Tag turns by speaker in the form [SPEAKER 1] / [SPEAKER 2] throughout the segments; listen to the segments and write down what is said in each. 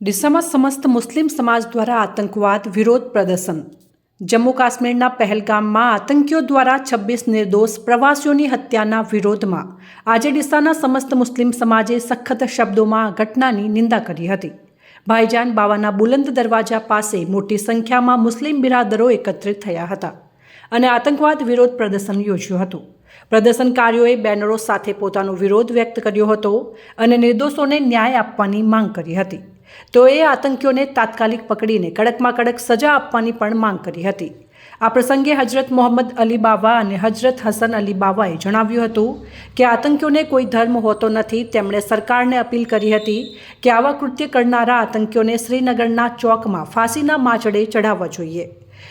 [SPEAKER 1] ડીસામાં સમસ્ત મુસ્લિમ સમાજ દ્વારા આતંકવાદ વિરોધ પ્રદર્શન. જમ્મુ કાશ્મીરના પહેલગામમાં આતંકીઓ દ્વારા છવ્વીસ નિર્દોષ પ્રવાસીઓની હત્યાના વિરોધમાં આજે ડીસાના સમસ્ત મુસ્લિમ સમાજે સખત શબ્દોમાં ઘટનાની નિંદા કરી હતી. ભાઈજાન બાવાના બુલંદ દરવાજા પાસે મોટી સંખ્યામાં મુસ્લિમ બિરાદરો એકત્રિત થયા હતા અને આતંકવાદ વિરોધ પ્રદર્શન યોજ્યું હતું. પ્રદર્શનકારીઓએ બેનરો સાથે પોતાનો વિરોધ વ્યક્ત કર્યો હતો અને નિર્દોષોને ન્યાય આપવાની માંગ કરી હતી. તો એ આતંકીઓને તાત્કાલિક પકડીને કડકમાં કડક સજા આપવાની પણ માંગ કરી હતી. આ પ્રસંગે હજરત મોહમ્મદ અલી બાવા અને હજરત હસન અલી બાવાએ જણાવ્યું હતું કે આતંકીઓને કોઈ ધર્મ હોતો નથી, તેમણે સરકારને અપીલ કરી હતી કે આવા કૃત્ય કરનારા આતંકીઓને શ્રીનગરના ચોકમાં ફાંસીના માચડે ચઢાવવા જોઈએ.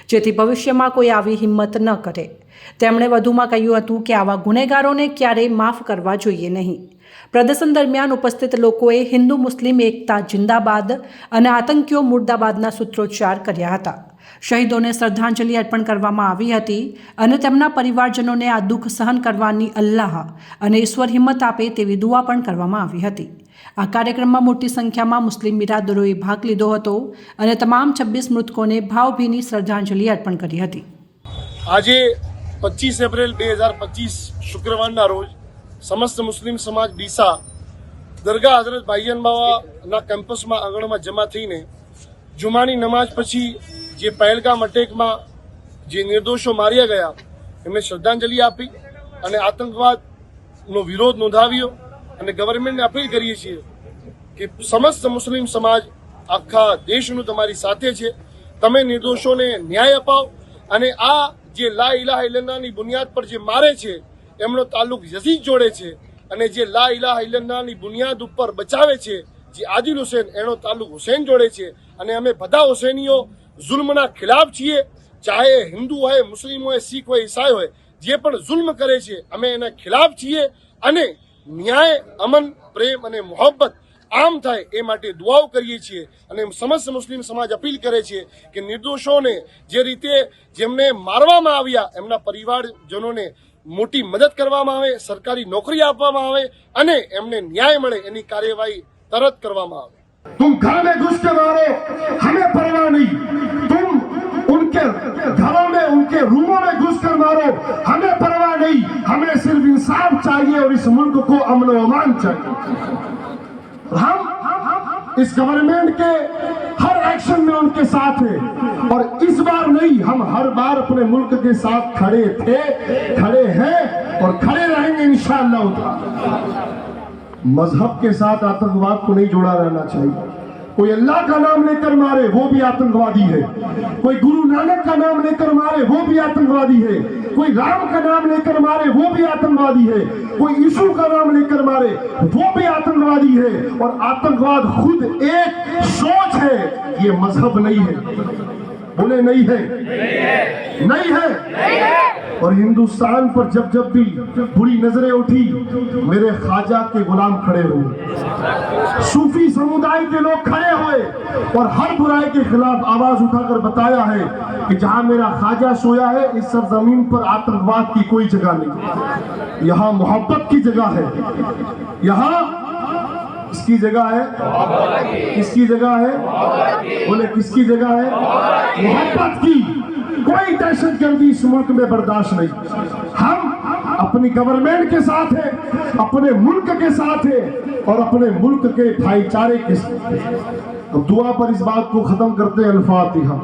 [SPEAKER 1] જેથી ભવિષ્યમાં કોઈ આવી હિંમત ન કરે. તેમણે વધુમાં કહ્યું હતું કે આવા ગુનેગારોને ક્યારેય માફ કરવા જોઈએ નહીં. પ્રદર્શન દરમિયાન ઉપસ્થિત લોકોએ હિન્દુ મુસ્લિમ એકતા જિંદાબાદ અને આતંકીઓ મુર્દાબાદના સૂત્રોચ્ચાર કર્યા હતા. શહીદોને શ્રદ્ધાંજલિ અર્પણ કરવામાં આવી હતી અને તેમના પરિવારજનોને આ દુઃખ સહન કરવાની અલ્લાહ અને ઈશ્વર હિંમત આપે તેવી દુઆ પણ કરવામાં આવી હતી. આ કાર્યક્રમમાં મોટી સંખ્યામાં મુસ્લિમ બિરાદરોએ ભાગ લીધો હતો અને તમામ છવ્વીસ મૃતકોને ભાવભીની શ્રદ્ધાંજલિ અર્પણ કરી હતી.
[SPEAKER 2] આજે પચીસ એપ્રિલ બે હજાર પચીસ શુક્રવારના રોજ સમસ્ત મુસ્લિમ સમાજ ડીસા દરગાહ હઝરત ભાઈયન બાવાના કેમ્પસમાં આંગણમાં જમા થઈને જુમાની નમાઝ પછી જે પહેલગામ અટેકમાં જે નિર્દોષો માર્યા ગયા, એમને શ્રદ્ધાંજલિ આપી અને આતંકવાદનો વિરોધ નોંધાવ્યો અને ગવર્મેન્ટને અપીલ કરીએ છીએ કે સમસ્ત મુસ્લિમ સમાજ, આખા દેશનું તમારી સાથે છે. તમે નિર્દોષોને ન્યાય અપાવો અને આ જે લા ઇલાહ ઇલ્લલ્લાહની બુનિયાદ પર જે મારે છે, એમનો તાલ્લુક યઝીદ જોડે છે અને જે લા ઇલાહ ઇલ્લલ્લાહની બુનિયાદ ઉપર બચાવે છે જે આદિલ હુસેન, એનો તાલુક હુસેન જોડે છે અને અમે બધા હુસેનીઓ જુલ્મના ખિલાફ છીએ. ચાહે હિન્દુ હોય, મુસ્લિમ હોય, શીખ હોય, ઈસાઈ હોય, જે પણ જુલ્મ કરે છે, અમે એના ખિલાફ છીએ અને ન્યાય, અમન, પ્રેમ અને મોહબ્બત આમ થાય એ માટે દુઆઓ કરીએ છીએ અને સમસ્ત મુસ્લિમ સમાજ અપીલ કરે છે કે નિર્દોષોને જે રીતે જેમને મારવામાં આવ્યા, એમના પરિવારજનોને મોટી મદદ કરવામાં આવે, સરકારી નોકરી આપવામાં આવે અને એમને ન્યાય મળે, એની કાર્યવાહી તરત કરવામાં આવે
[SPEAKER 3] तुम घर में घुस के मारो हमें परवाह नहीं तुम उनके घरों में उनके रूमों में घुस कर मारो हमें परवाह नहीं हमें सिर्फ इंसाफ चाहिए और इस मुल्क को अमन व अमान चाहिए हम इस गवर्नमेंट के हर एक्शन में उनके साथ हैं और इस बार नहीं हम हर बार अपने मुल्क के साथ खड़े थे खड़े हैं और खड़े रहेंगे इंशाअल्लाह मजहब के साथ आतंकवाद को नहीं जोड़ा रहना चाहिए कोई अल्लाह का नाम लेकर मारे वो भी आतंकवादी है कोई गुरु नानक का नाम लेकर मारे वो भी आतंकवादी है कोई राम का नाम लेकर मारे वो भी आतंकवादी है कोई यीशु का नाम लेकर मारे वो भी आतंकवादी है और आतंकवाद खुद एक सोच है ये मजहब नहीं है بولے نہیں ہے۔ نہیں ہے۔ اور ہندوستان پر جب جب بھی بری نظریں اٹھی، میرے خاجہ کے غلام کھڑے ہوئے۔ صوفی سمودائی کے لوگ کھڑے ہوئے۔ اور ہر برائے کے خلاف آواز اٹھا کر بتایا ہے کہ جہاں میرا خاجہ سویا ہے، اس سرزمین پر آتنکواد کی کوئی جگہ نہیں۔ یہاں محبت کی جگہ ہے۔ یہاں کس کی جگہ ہے؟ کس کی جگہ ہے؟ بولے، کس کی جگہ ہے؟ محبت کی۔ کوئی دہشت گردی اس ملک میں برداشت نہیں۔ ہم اپنی گورنمنٹ کے ساتھ ہے اپنے ملک کے ساتھ ہے اور اپنے ملک کے بھائی چارے کے ساتھ دعا پر اس بات کو ختم کرتے الفاتحہ۔